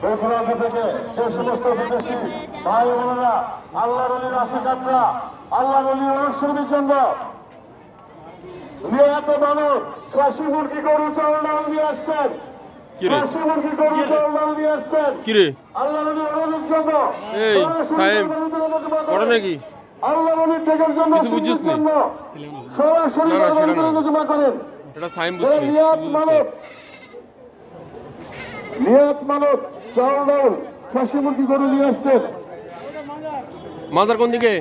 দূরদূরান্ত থেকে যে সমস্ত বিদেশি ভাই বোনেরা আল্লাহ রলির আশিকাতরা আল্লাহ রলির অনুসরণের জন্য নিহত মানুষ কাশি মুরগি গরু চাউল ডাল নিয়ে আসছেন কাশি মুরগি গরু চাউল ডাল নিয়ে আসছেন আল্লাহ রলির অনুরোধের জন্য এই, সাহেব, করে নাকি আল্লাহ রলির টেকের জন্য কিছু বুঝছিস নি? সরাসরি জমা করেন এটা সাইন যে বুঝছি নিয়াত মানব চাউল ডাল খাসি মুরগি নিয়ে আসছেন মাজার কোন দিকে?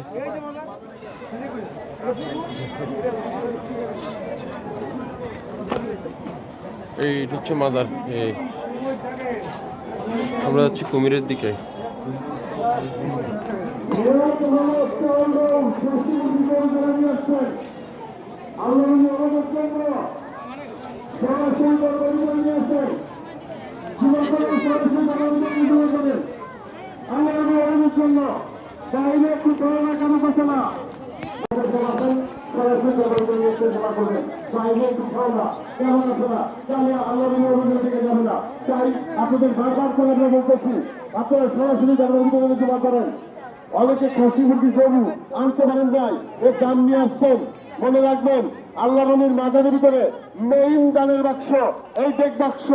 এই হচ্ছে মাজার আমরা যাচ্ছি কুমিরের দিকে। নিয়াত জন্য একটু করোনা কেন বসে না আপনাদের বারবার করে আমরা বলতেছি আপনারা সরাসরি করেন অনেকে খাসি মুরগি গরু আনতে পারেন নাই এর দাম নিয়ে আসছেন মনে রাখবেন আল্লাহ রলির মাজারের ভিতরে মেইন দানের বাক্স এই দেখ বাক্স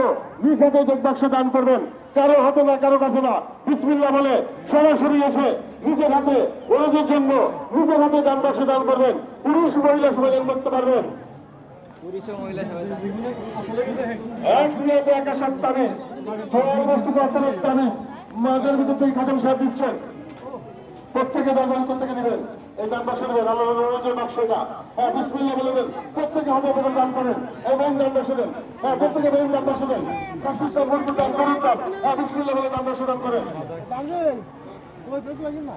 নিজ হাতে দেখ বাক্স দান করবেন। কারও হাতে না কারও কাছে না। বিসমিল্লা বলে সরাসরি এসে নিজের হাতে ওরজের জন্য নিজের হাতে দান বাক্স দান করবেন। পুরুষ মহিলা সবাই দান করতে পারবেন। এক একা বস্তু মাঝের ভিতর থেকে খাতাম সাথ দিচ্ছেন। প্রত্যেকে দান করতে দিবেন। এই গানটা শুরু করেন আল্লাহ যে নকশাটা হ্যাঁ বিসমিল্লা বলে দেন। প্রত্যেকে হবে বলে গান করেন। এবং গানটা শুনেন। হ্যাঁ প্রত্যেকে বলেন গানটা শুনেন। কাশিস্তার বন্ধু গান করুন গান হ্যাঁ বিসমিল্লা বলে গানটা শুনান করেন। না